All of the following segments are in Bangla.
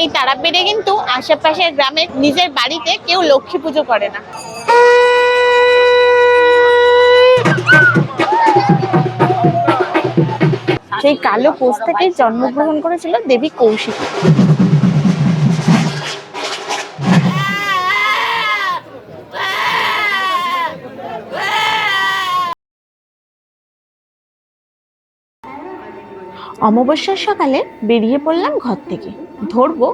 এই তারাপীঠে কিন্তু আশেপাশের গ্রামের নিজের বাড়িতে কেউ লক্ষ্মী পুজো করে না। সেই কালো কোষ থেকেই জন্মগ্রহণ করেছিল দেবী কৌশিক। অমাবস্যার সকালে বেরিয়ে পড়লাম ঘর থেকে। ধরবো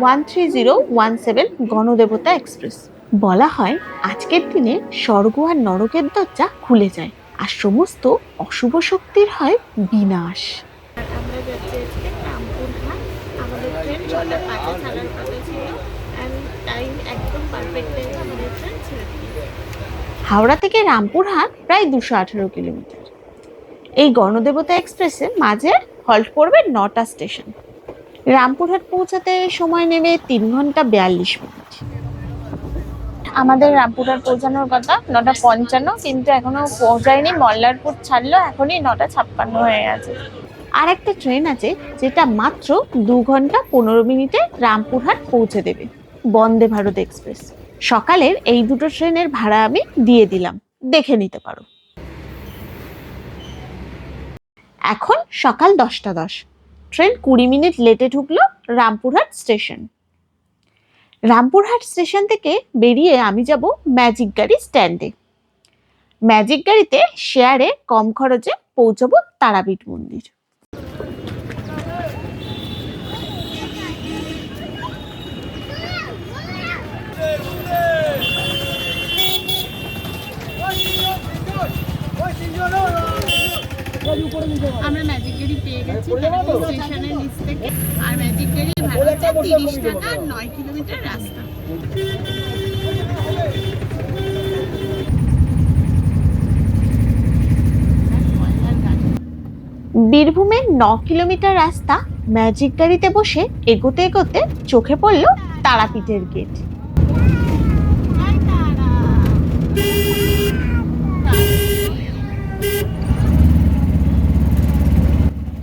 one three zero one seven Ganadevata express. বলা হয়, আজকের দিনে স্বর্গ আর নরকের দরজা খুলে যায় আর সমস্ত অশুভ শক্তির হয় বিনাশ। হাওড়া থেকে রামপুরহাট প্রায় দুশো আঠেরো কিলোমিটার। এই গণদেবতা এক্সপ্রেসে মাঝে হল্ট করবে নটা স্টেশন। রামপুরহাট পৌঁছাতে সময় নেবে তিন ঘণ্টা বিয়াল্লিশ মিনিট। আমাদের রামপুরহাট পৌঁছানোর কথা নটা পঞ্চান্ন কিন্তু এখনও পৌঁছায়নি মল্লারপুর ছাড়লো এখনই নটা ছাপ্পান্ন হয়ে গেছে। আর একটা ট্রেন আছে যেটা মাত্র দু ঘণ্টা পনেরো মিনিটে রামপুরহাট পৌঁছে দেবে বন্দে ভারত এক্সপ্রেস। সকালের এই দুটো ট্রেনের ভাড়া আমি দিয়ে দিলাম দেখে নিতে পারো। এখন সকাল দশটা দশ। ট্রেন কুড়ি মিনিট লেটে ঢুকলো রামপুরহাট স্টেশন। রামপুরহাট স্টেশন থেকে বেরিয়ে আমি যাব ম্যাজিক গাড়ি স্ট্যান্ডে। ম্যাজিক গাড়িতে শেয়ারে কম খরচে পৌঁছবো তারাপীঠ মন্দির। বীরভূমের ন কিলোমিটার রাস্তা ম্যাজিক গাড়িতে বসে এগোতে এগোতে চোখে পড়ল তারাপীঠের গেট হাই তারা।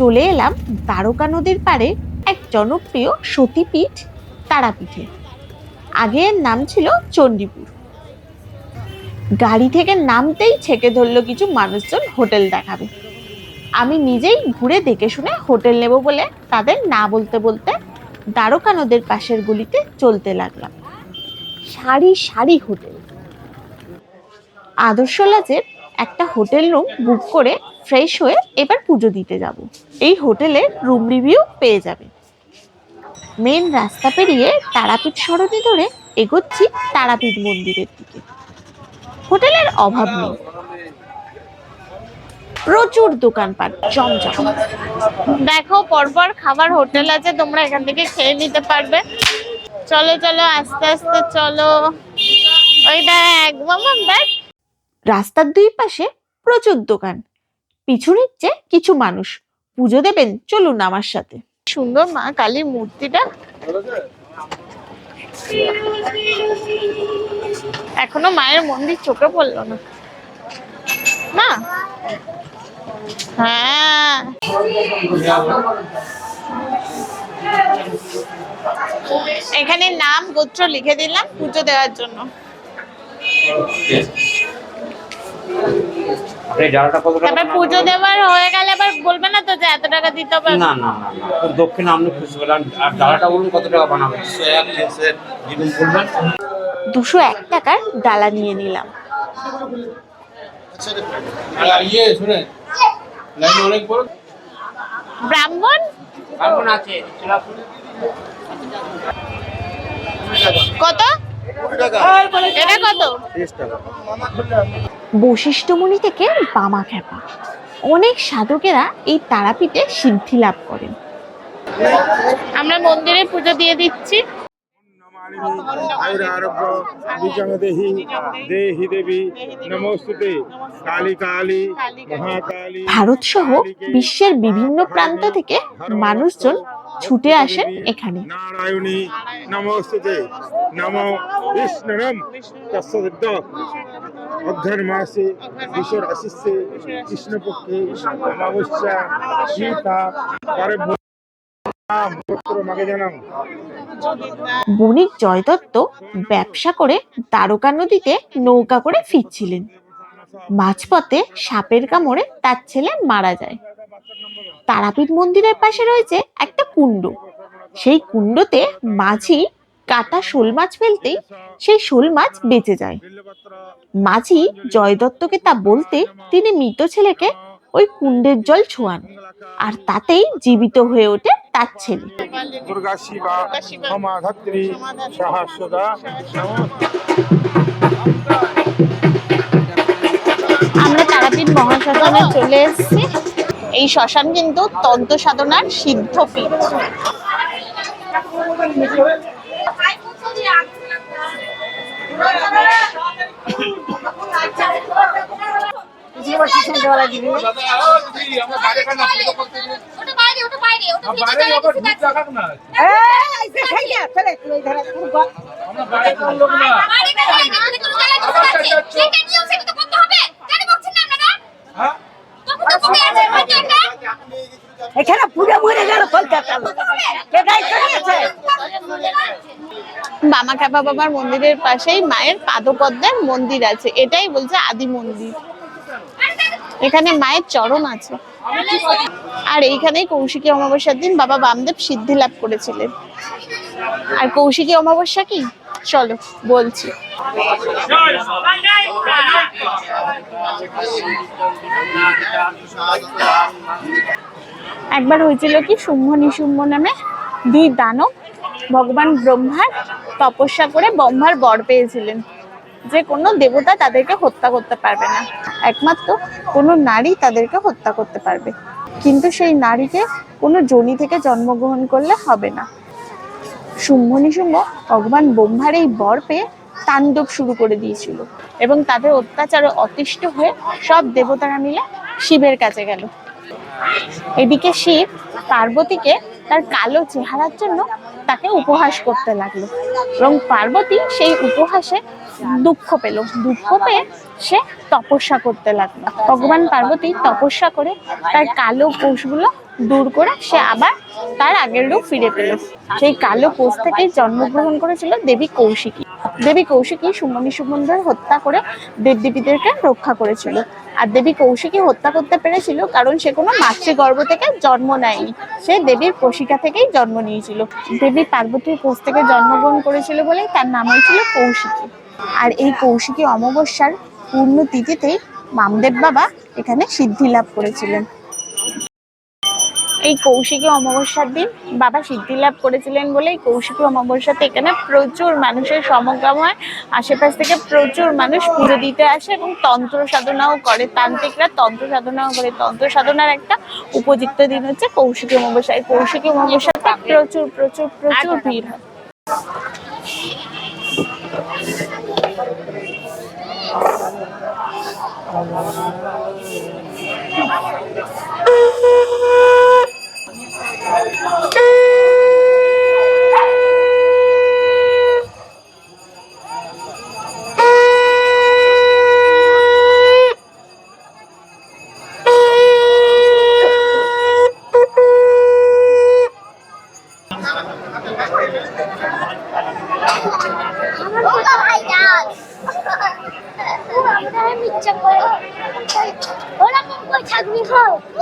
চলে এলাম দ্বারকা নদীর পাড়ে এক জনপ্রিয় সতীপীঠ তারাপীঠে। আগে এর নাম ছিল চণ্ডীপুর। গাড়ি থেকে নামতেই ছেকে ধরলো কিছু মানুষজন হোটেল দেখাবে। আমি নিজেই ঘুরে দেখে শুনে হোটেল নেব বলে তাদের না বলতে বলতে দ্বারকা নদের পাশের গলিতে চলতে লাগলাম। সারি সারি হোটেল। আদর্শ লজের একটা হোটেল রুম বুক করে ফ্রেশ হয়ে এবার পুজো দিতে যাব। এই হোটেলের রুম রিভিউ পেয়ে যাবে। মেন রাস্তা পেরিয়ে তারাপীঠ সরণি ধরে এগোচ্ছি তারাপীঠ মন্দিরের দিকে। হোটেলের অভাব নেই। প্রচুর দোকানপাট জমজম দেখো পরপর খাবার হোটেল আছে তোমরা এখান থেকে খেয়ে নিতে পারবে। চলো চলো আস্তে আস্তে চলো। ওই দেখ মামা দেখ। রাস্তার দুই পাশে প্রচুর দোকান। পিছু নিচ্ছে কিছু মানুষ। পুজো দেবেন, চলুন আমার সাথে। সুন্দর মা কালীর মূর্তিটা। এখনও মায়ের মন্দির চোখে পড়ল না। না হ্যাঁ। এখানে নাম, গোত্র লিখে দিলাম পুজো দেওয়ার জন্য। তারপর পুজো দেওয়ার হয়ে গেলে আবার বলবে না তো যে এত টাকা দিতে হবে? না না না না। আপনি খুশি বলেন আর ডালাটা বলুন কত টাকা বানাবেন বলবেন দুশো এক টাকার ডালা নিয়ে নিলাম। ইয়ে অনেক বড়। ব্রাহ্মণ? কত? এটা কত? বশিষ্ঠমণি থেকে বামা খেপা অনেক সাধকেরা এই তারাপীঠে সিদ্ধি লাভ করেন। আমরা মন্দিরে পুজো দিয়ে দিচ্ছি। আয়ুরারোগ্য বিজং দেহি দেহি দেবী নমস্তুতে কালী কালী মহাকালী ভারত সহ বিশ্বের বিভিন্ন প্রান্ত থেকে মানুষজন ছুটে আসেন এখানে। নারায়ণী নমস্তুতে নম বিষ্ণুরম তস্যদ্দ অঘ্রাণ মাসে বিশ্বর আশিসে কৃষ্ণপক্ষে অমাবস্যা সীতা পরে বণিক জয়দত্ত ব্যবসা করে দ্বারকা নদীতে নৌকা করে ফিরছিলেন। মাঝপথে সাপের কামড়ে তার ছেলে মারা যায়। তারাপীঠ মন্দিরের পাশে রয়েছে একটা কুণ্ড। সেই কুণ্ডতে মাঝি কাটা শোল মাছ ফেলতেই সেই শোল মাছ বেঁচে যায়। মাঝি জয়দত্তকে তা বলতে তিনি মৃত ছেলেকে ওই কুণ্ডের জল ছোঁয়ান, আর তাতেই জীবিত হয়ে ওঠে তার ছেলে। দুর্গা শিবা ক্ষমা ধাত্রী আমরা তারাপীঠ মহাশ্মশানে চলে এসেছি। এই শ্মশান কিন্তু তন্ত্র সাধনার সিদ্ধপীঠ ওটা বাইরে ওটা বাইরে এখানে পুরো মরে গেল কলকাতা। করেছে বামাখ্যাপা বাবার মন্দিরের পাশেই মায়ের পাদপদ্মের মন্দির আছে। এটাই বলছে আদি মন্দির। এখানে মায়ের চরণ আছে। আর এইখানেই কৌশিকী অমাবস্যার দিন বাবা বামদেব সিদ্ধি লাভ করেছিলেন। আর কৌশিকী অমাবস্যা কি? চলো, বলছি। একবার হয়েছিল কি শুম্ভ নিশুম্ভ নামে? দুই দানব, ভগবান ব্রহ্মার তপস্যা করে ব্রহ্মার বর পেয়েছিলেন। যে কোনো দেবতা তাদেরকে হত্যা করতে পারবে না। একমাত্র কোনো নারী তাদেরকে হত্যা করতে পারবে। কিন্তু সেই নারীকে কোনো জনি থেকে জন্মগ্রহণ করলে হবে না। শুম্ভ নিশুম্ভ ভগবান ব্রহ্মার এই বর পেয়ে তাণ্ডব শুরু করে দিয়েছিল এবং তাদের অত্যাচারে অতিষ্ঠ হয়ে সব দেবতারা মিলে শিবের কাছে গেল। এদিকে শিব পার্বতীকে তার কালো চেহারার জন্য তাকে উপহাস করতে লাগল এবং পার্বতী সেই উপহাসে দুঃখ পেল। দুঃখ পেয়ে সে তপস্যা করতে লাগল। ভগবান পার্বতী তপস্যা করে তার কালো কোষগুলো দূর করে সে আবার তার আগের রূপ ফিরে পেল। সেই কালো কোষ থেকেই জন্মগ্রহণ করেছিল দেবী কৌশিকী। দেবী কৌশিকী সুমনি সুমন্দর হত্যা করে দেবদেবীদেরকে রক্ষা করেছিল। আর দেবী কৌশিকী হত্যা করতে পেরেছিল কারণ সে কোনো মাতৃগর্ভ থেকে জন্ম নেয়নি। সে দেবীর প্রশিকা থেকেই জন্ম নিয়েছিল। দেবী পার্বতীর কোষ থেকে জন্মগ্রহণ করেছিল বলেই তার নাম হয়েছিল কৌশিকী। আর এই কৌশিকী অমাবস্যার পূর্ণ তিথিতেই মামদেব বাবা এখানে সিদ্ধি লাভ করেছিলেন। এই কৌশিকী অমাবস্যার দিন বাবা সিদ্ধি লাভ করেছিলেন বলে এই কৌশিকী অমাবস্যাতে এখানে প্রচুর মানুষের সমাগম হয়। আশেপাশ থেকে প্রচুর মানুষ পুজো দিতে আসে এবং তন্ত্র সাধনাও করে। তান্ত্রিকরা তন্ত্র সাধনাও করে তন্ত্র সাধনার একটা উপযুক্ত দিন হচ্ছে কৌশিকী অমাবস্যা। এই কৌশিকী অমাবস্যাতে প্রচুর প্রচুর প্রচুর ভিড় হয়।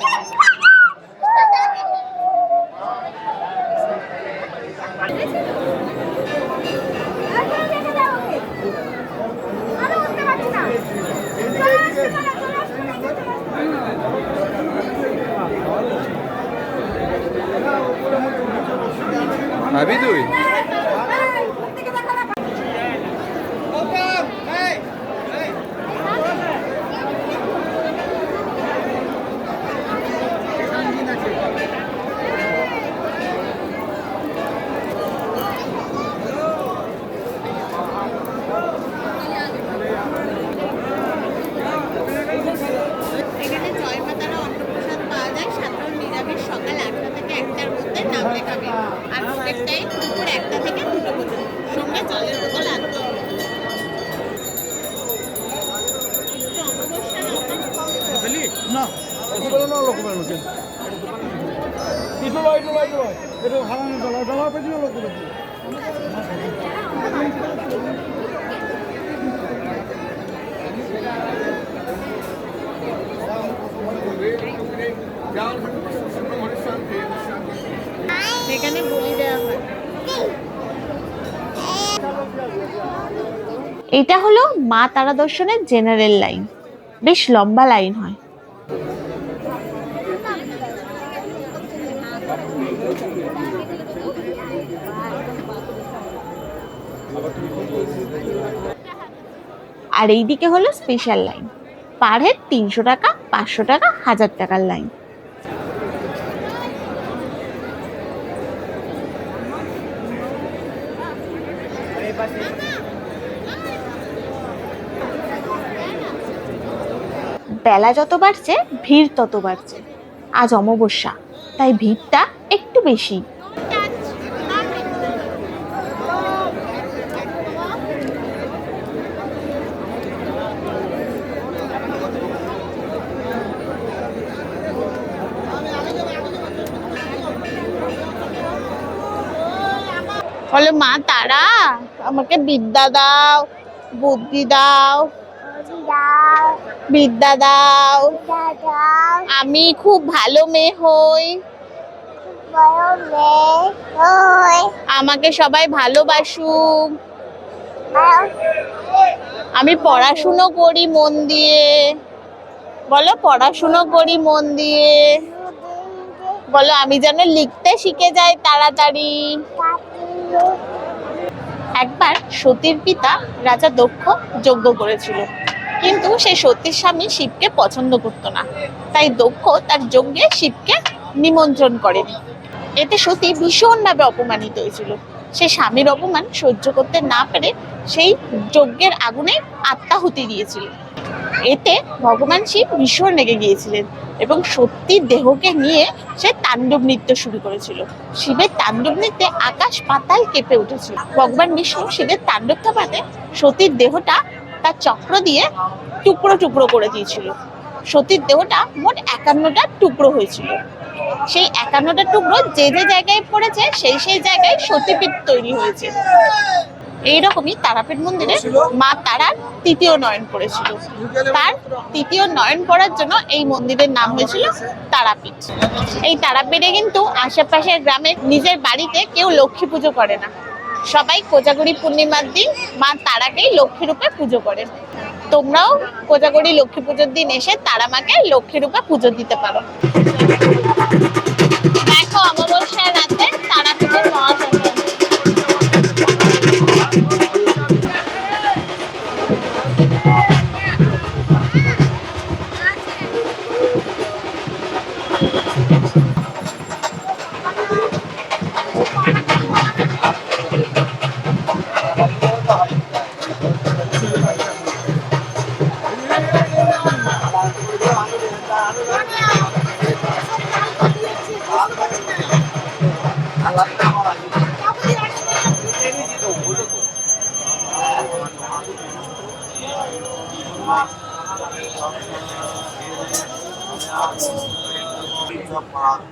হও ভাবি তুই এখানে জয় মাতারা অন্নপ্রসাদ পাওয়া যায় সাধারণ নিরামিষ সকাল আটটা থেকে একটার মধ্যে নাম লেখাবে আর ভোগের টাইম দুপুর একটা থেকে দুটো পর্যন্ত সঙ্গে জলের বোতল আনতে হবে। কিন্তু অমাবস্যার অন্য না এটা হলো মা তারা দর্শনের জেনারেল লাইন বেশ লম্বা লাইন হয়। আর এইদিকে হলো স্পেশাল লাইন পার হেড তিনশো টাকা, পাঁচশো টাকা, হাজার টাকার লাইন বেলা যত বাড়ছে, ভিড় তত বাড়ছে। আজ অমাবস্যা, তাই ভিড়টা একটু বেশি। বলে, মা, তারা, আমাকে বিদ্যা দাও, বুদ্ধি দাও, বিদ্যা দাও। আমি খুব ভালো মেয়ে হই। আমাকে সবাই ভালোবাসুক। আমি পড়াশুনো করি মন দিয়ে। বলো, পড়াশুনো করি মন দিয়ে। বলো, আমি যেন লিখতে শিখে যাই তাড়াতাড়ি। একবার সতীর পিতা রাজা দক্ষ যজ্ঞ করেছিল। কিন্তু সে সতীর স্বামী শিবকে পছন্দ করত না। তাই দক্ষ তার যজ্ঞে শিবকে নিমন্ত্রণ করেনি। এতে সতী ভীষণভাবে অপমানিত হয়েছিল। সে স্বামীর অপমান সহ্য করতে না পেরে সেই যজ্ঞের আগুনে আত্মাহুতি দিয়েছিল। এতে ভগবান শিব ভীষণ রেগে গিয়েছিলেন এবং সত্যির দেহকে নিয়ে সে তাণ্ডব নৃত্য শুরু করেছিল। শিবের তাণ্ডব নৃত্যে আকাশ পাতাল কেঁপে উঠেছিল। ভগবান বিষ্ণু শিবের তাণ্ডব থামাতে সতীর দেহটা তার চক্র দিয়ে টুকরো টুকরো করে দিয়েছিল। সতীর দেহটা মোট একান্নটা টুকরো হয়েছিল। সেই একান্নটা টুকরো যে যে জায়গায় পড়েছে, সেই সেই জায়গায় সতীপীঠ তৈরি হয়েছে। এইরকমই তারাপীঠ মন্দিরে মা তারার তৃতীয় নয়ন পড়েছিল তার তৃতীয় নয়ন পড়ার জন্য এই মন্দিরের নাম হয়েছিল তারাপীঠ। এই তারাপীঠে কিন্তু আশেপাশের গ্রামের নিজের বাড়িতে কেউ লক্ষ্মী পুজো করে না। সবাই কোজাগরি পূর্ণিমার দিন মা তারাকেই লক্ষ্মী রূপে পুজো করেন। তোমরাও কোজাগরি লক্ষ্মী পুজোর দিন এসে তারা মাকে লক্ষ্মী রূপে পুজো দিতে পারো। অমাবস্যার রাতে তারাপীঠের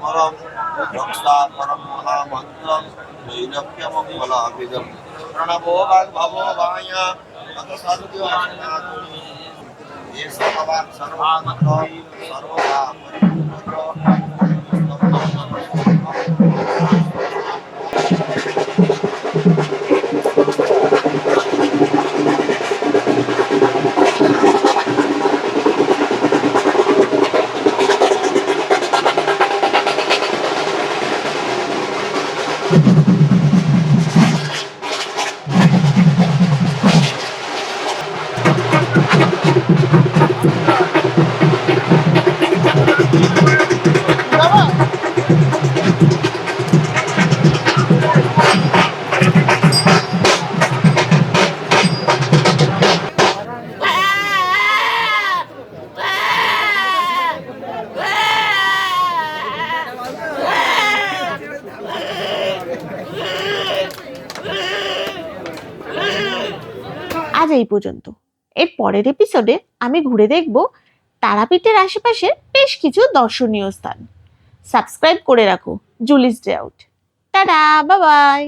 परम रक्षा परम महामंत्रम পর্যন্ত। এর পরের এপিসোডে আমি ঘুরে দেখব তারাপীঠের আশেপাশে বেশ কিছু দর্শনীয় স্থান। সাবস্ক্রাইব করে রাখো। জুলিস ডে আউট টাটা বাবাই